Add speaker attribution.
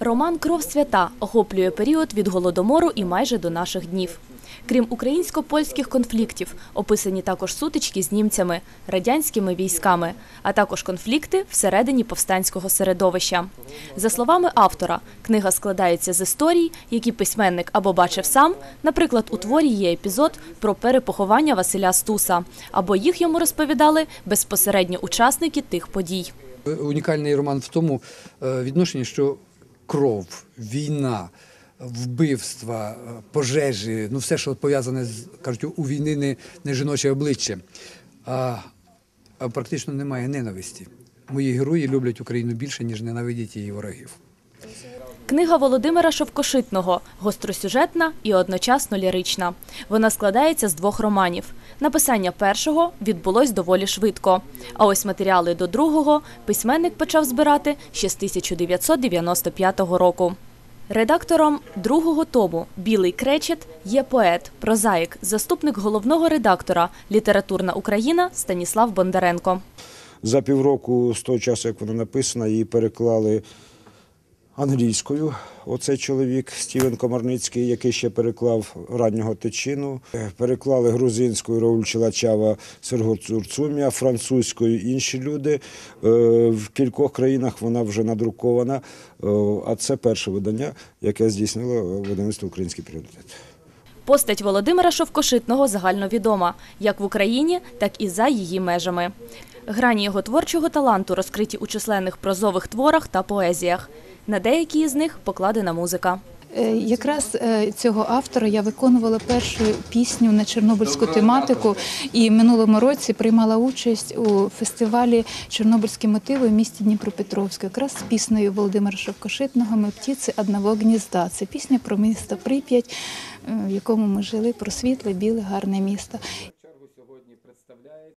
Speaker 1: Роман Кров свята охоплює період від голодомору і майже до наших днів. Крім українсько-польських конфліктів, описані також сутички з німцями, радянськими військами, а також конфлікти всередині повстанського середовища. За словами автора, книга складається з історій, які письменник або бачив сам. Наприклад, у творі є епізод про перепоховання Василя Стуса, або їх йому розповідали безпосередньо учасники тих подій.
Speaker 2: Унікальний роман в тому е, відношенні, що кров, війна, вбивства, е, пожежі, ну все, що пов'язане з кажуть, у війни не, не жіноче обличчя, а, а практично немає ненависті. Мої герої люблять Україну більше, ніж ненавидять її ворогів.
Speaker 1: Книга Володимира Шовкошитного гостросюжетна і одночасно лірична. Вона складається з двох романів. Написання першого відбулось доволі швидко. А ось матеріали до другого письменник почав збирати ще з 1995 року. Редактором другого тому Білий кречет є поет, прозаїк, заступник головного редактора Літературна Україна Станіслав Бондаренко.
Speaker 3: За півроку з того часу, як вона написана, її переклали англійською. Оцей чоловік Стівен Комарницький, який ще переклав раннього тичину. Е, Переклали грузинською Рауль Челачава Серго Цурцумія, французькою інші люди. Е, В кількох країнах вона вже надрукована. Е, А це перше видання, яке здійснило видавництво Український пріоритет.
Speaker 1: Постать Володимира Шовкошитного загальновідома як в Україні, так і за її межами. Грані його творчого таланту розкриті у численних прозових творах та поезіях. На деякі із них покладена музика.
Speaker 4: Е, Якраз е, цього автора я виконувала першу пісню на чорнобильську тематику і минулому році приймала участь у фестивалі Чорнобильські мотиви в місті Дніпропетровську. Якраз з піснею Володимира Шовкошитного Ми птиці одного гнізда. Це пісня про місто Прип'ять, е, в якому ми жили, про світле, біле, гарне місто.